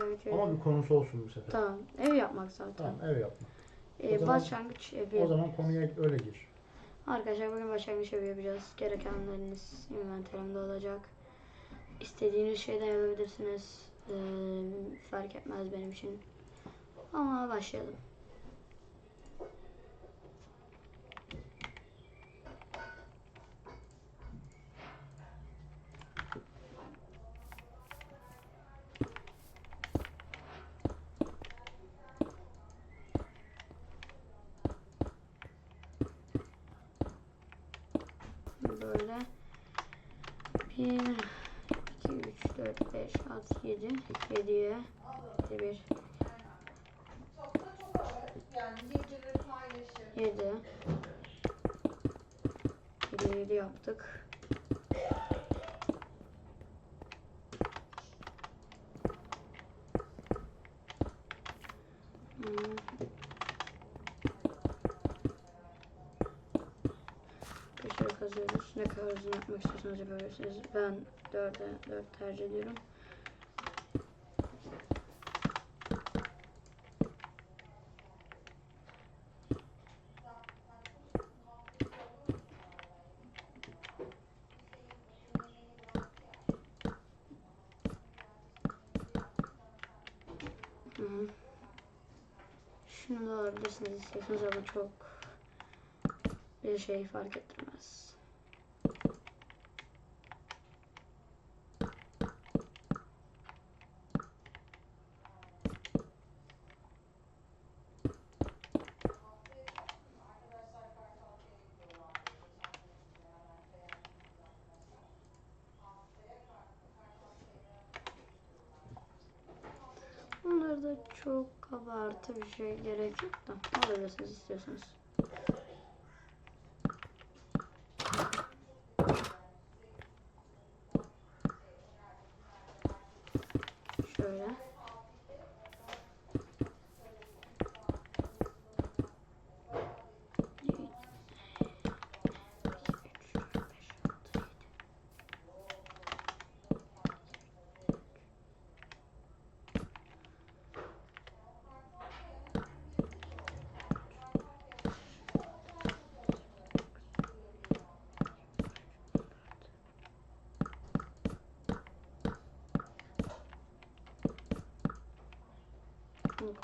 Evet, Ama bir konusu olsun bu sefer. Tamam. Ev yapmak zaten. Tamam ev yapma. Ee, zaman- başlangıç evi. O zaman konuya öyle gir. Arkadaşlar bugün başlangıç evi yapacağız. Gerekenleriniz inventörümde olacak. İstediğiniz şeyden yapabilirsiniz. Ee, fark etmez benim için. Ama başlayalım. Böyle 1 2 3 4 5 6 7 7'ye 1 Yani geceleri paylaşır. 7 7 7 yaptık. Köşeye kazıyoruz. Ne kadar uzun yapmak istiyorsanız yapabilirsiniz. Ben 4'e 4 tercih ediyorum. Hı. Şunu da alabilirsiniz istiyorsanız ama çok bir şey fark ettirmez. Bunları da çok abartı bir şey gerek yok da alabilirsiniz istiyorsanız. Şöyle. Yok.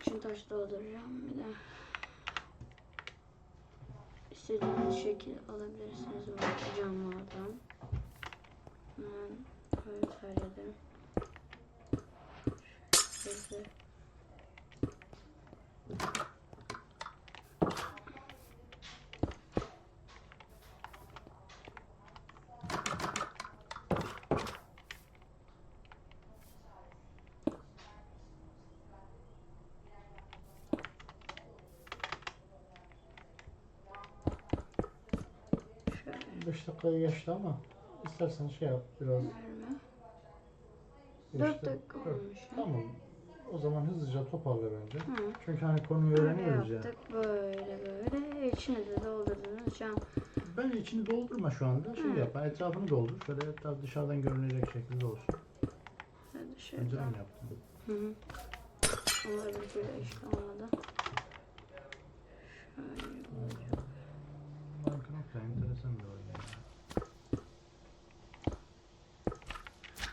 İçini taş dolduracağım bir de. İstediğiniz şekil alabilirsiniz bu camlardan. Hemen tercih ederim. Şöyle. Şöyle. 5 dakikaya geçti ama istersen şey yap biraz. Beş 4 dak- dakika dört. olmuş. Tamam. O zaman hızlıca toparla bence. Hı. Çünkü hani konuyu Böyle öğreniyoruz ya. yaptık böyle böyle. İçine de doldurdunuz cam. Ben içini doldurma şu anda. Şey Hı. yap. Etrafını doldur. Şöyle etraf dışarıdan görünecek şekilde olsun. Hadi Önceden şöyle. mi yaptın? Hı hı. Öbür türlü işte olmadı. Şöyle. Minecraft da enteresan bir oyun. ya.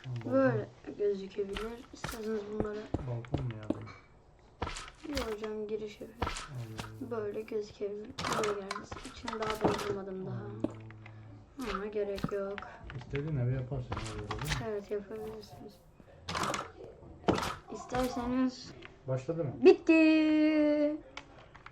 Balkon- Böyle gözükebilir. İsterseniz bunları Balkon mu ya? bir hocam giriş. Allah Böyle gözükebilir. Böyle gelmez. İçini daha doldurmadım daha. Ama gerek yok. İstediğin evi yaparsın. Evet yapabilirsiniz. İsterseniz Başladı mı? bitti.